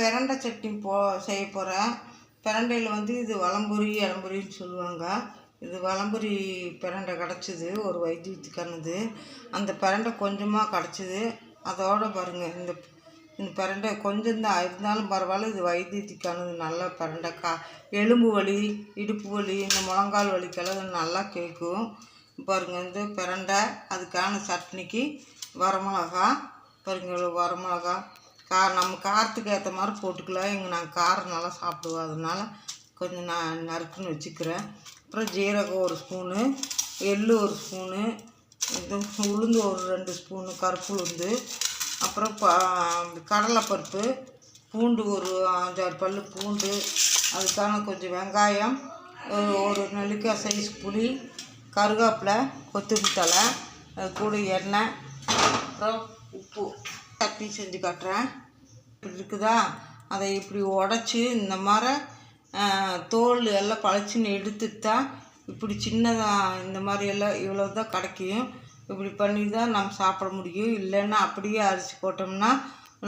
பிரண்டை சட்னி போ செய்ய போகிறேன் பிரண்டையில் வந்து இது வளம்புரி இளம்புரின்னு சொல்லுவாங்க. இது வளம்புரி பிரண்டை கிடச்சிது ஒரு வைத்தியத்துக்கானது. அந்த பிரண்டை கொஞ்சமாக கிடச்சிது. அதோட பாருங்கள் இந்த இந்த பிரண்டை கொஞ்சம் தான் இருந்தாலும் பரவாயில்ல இது வைத்தியத்துக்கானது நல்ல பிரண்டை. கா எலும்பு வலி இடுப்பு வலி இந்த முழங்கால் வலிக்கெல்லாம் நல்லா கேட்கும். பாருங்கள் இந்த பிரண்டை அதுக்கான சட்னிக்கு வரமிளகா பாருங்கள் வரமிளகா கா நம்ம காரத்துக்கு ஏற்ற மாதிரி போட்டுக்கலாம். எங்கள் நாங்கள் காரம் நல்லா சாப்பிடுவோம் அதனால கொஞ்சம் நான் நறுக்குன்னு வச்சுக்கிறேன். அப்புறம் ஜீரகம் ஒரு ஸ்பூனு எள்ளு ஒரு ஸ்பூனு இது உளுந்து ஒரு ரெண்டு ஸ்பூனு கருப்பு உளுந்து அப்புறம் ப கடலைப்பருப்பு பூண்டு ஒரு அஞ்சாறு பல் பூண்டு அதுக்கான கொஞ்சம் வெங்காயம் ஒரு ஒரு நெல்லிக்காய் சைஸ் புளி கருவேப்பிலை கொத்தமல்லி தழை அது கூட எண்ணெய் அப்புறம் உப்பு. சட்னி செஞ்சு காட்டுறேன். இப்படி இருக்குதா? அதை இப்படி உடச்சி இந்த மாதிரி தோல் எல்லாம் பழச்சின்னு எடுத்துட்டா இப்படி சின்னதாக இந்த மாதிரி எல்லாம் இவ்வளோ தான் கிடைக்கும். இப்படி பண்ணி தான் நம்ம சாப்பிட முடியும். இல்லைன்னா அப்படியே அரிசி போட்டோம்னா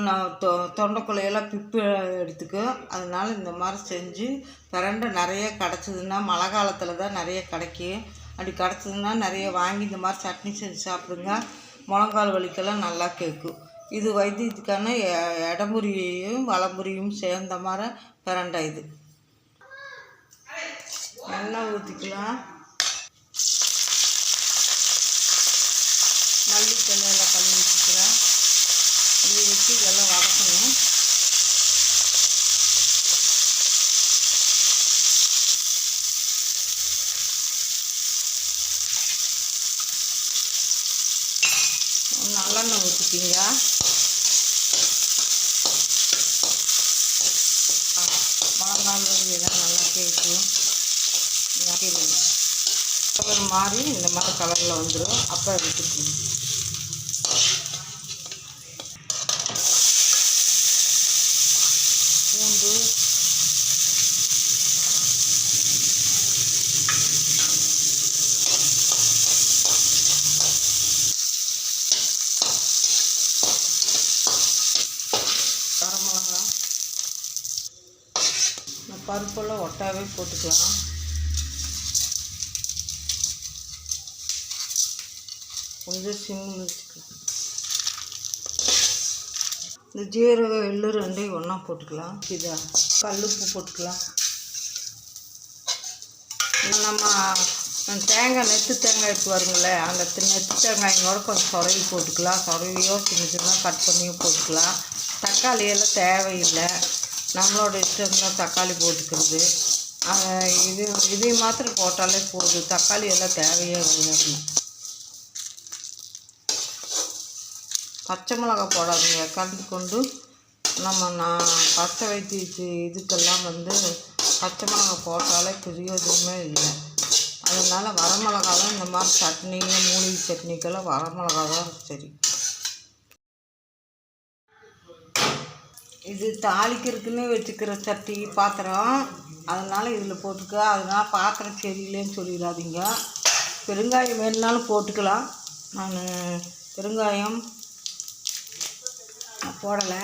நான் தொ தொண்டைக்குள்ளையெல்லாம் பிப்பு எடுத்துக்கும். அதனால் இந்த மாதிரி செஞ்சு பிரண்டை நிறைய கிடச்சிதுன்னா மழை காலத்தில் தான் நிறைய கிடைக்கும். அப்படி கிடச்சிதுன்னா நிறைய வாங்கி இந்த மாதிரி சட்னி செஞ்சு சாப்பிடுங்க. முழங்கால் வலிக்கெல்லாம் நல்லா கேட்கும். இது வைத்தியத்துக்கான எ- இடமுறியையும் வலம்புரியும் சேர்ந்த மாதிரி பிரண்டை இது. எண்ணெய் ஊற்றிக்கலாம் மல்லித்தலை எல்லாம் கழுவி வச்சுக்கிறேன். இது வச்சு இதெல்லாம் வதக்கணும். நல்லெண்ணெய் ஊற்றிக்கிங்க முழங்கால் நல்லா கேட்கும் கலர் மாறி இந்த மாதிரி கலரில் வந்துடும் அப்போ எடுத்துக்கணும் பூண்டு வரமிளகா இந்த பருப்பெல்லாம் ஒட்டாவே போட்டுக்கலாம். கொஞ்சம் சிம்மில் வச்சுக்கலாம் இந்த ஜீரகம் எள்ளு ரெண்டையும் ஒன்றா போட்டுக்கலாம். இதா கல்லுப்பு போட்டுக்கலாம். நம்ம தேங்காய் நெத்து தேங்காய் எடுத்து வருங்களே அந்த நெத்து தேங்காயோட கொஞ்சம் சொரவி போட்டுக்கலாம். சொரவியோ சின்ன சின்ன கட் பண்ணியோ போட்டுக்கலாம். தக்காளி எல்லாம் தேவையில்லை. நம்மளோட இஷ்டம் தான் தக்காளி போட்டுக்கிறது. இது இதை மாத்திரம் போட்டாலே போதும் தக்காளி எல்லாம் தேவையே கிடையாது. பச்சை மிளகா போடாதீங்க. கலந்து கொண்டு நம்ம நான் பச்சை வைத்தியத்து இதுக்கெல்லாம் வந்து பச்சை மிளகா போட்டாலே பிரயோஜனமே இல்லை. அதனால் வரமிளகா தான் இந்த மாதிரி சட்னி மூலிகை சட்னிக்கெல்லாம் வரமிளகா தான் சரி. இது தாளிக்கிறதுக்குன்னு வச்சுக்கிற சட்டி பாத்திரம் அதனால் இதில் போட்டுக்க. அதனால் பாத்திரம் சரியில்லைன்னு சொல்லிடாதீங்க. பெருங்காயம் வேணுனாலும் போட்டுக்கலாம். நான் பெருங்காயம் போடலை.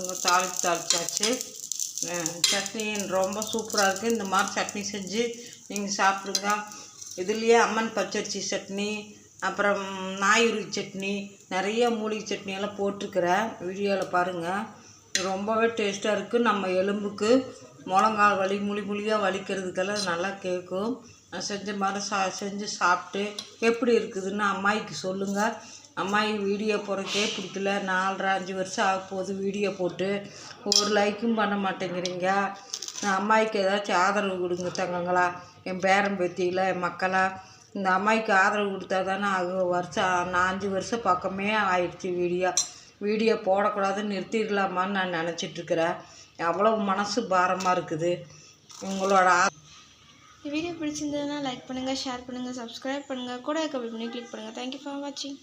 அங்கே தாளித்து தாளிச்சாச்சு. சட்னி ரொம்ப சூப்பராக இருக்குது இந்த மாதிரி சட்னி செஞ்சு நீங்கள் சாப்பிடுங்க. இதுலேயே அம்மன் பச்சரிசி சட்னி அப்புறம் நாயுருவி சட்னி நிறைய மூலிகை சட்னி எல்லாம் போட்டிருக்கிறேன். வீடியோவில் பாருங்கள் ரொம்பவே டேஸ்ட்டாக இருக்குது நம்ம எலும்புக்கு முழங்கால் வலி முழி முழியாக வலிக்கிறதுக்கெல்லாம் நல்லா கேட்கும். நான் செஞ்ச மாதிரி சா செஞ்சு சாப்பிட்டு எப்படி இருக்குதுன்னு அம்மாய்க்கு சொல்லுங்கள் அம்மாயி வீடியோ போடுறக்கே பிடிக்கல. நாலரை அஞ்சு வருஷம் ஆக போகுது வீடியோ போட்டு. ஒரு லைக்கும் பண்ண மாட்டேங்கிறீங்க. நான் ஏதாச்சும் ஆதரவு கொடுங்க தங்கங்களா. என் பேரன் பேத்தியில் என் மக்களா. இந்த அம்மாய்க்கு ஆதரவு கொடுத்தா தானே அது வருஷம் நான் அஞ்சு வருஷம் பக்கமே ஆயிடுச்சு வீடியோ. வீடியோ போடக்கூடாதுன்னு நிறுத்திடலாமான்னு நான் நினச்சிட்ருக்கிறேன். அவ்வளோ மனசு பாரமாக இருக்குது. உங்களோட ஆ இந்த வீடியோ பிடிச்சிருந்ததுன்னா லைக் பண்ணுங்கள் ஷேர் பண்ணுங்கள் சப்ஸ்கிரைப் பண்ணுங்கள் கூட இருக்க பண்ணி கிளிக் பண்ணுங்கள் தேங்க்யூ ஃபார் வாட்சிங்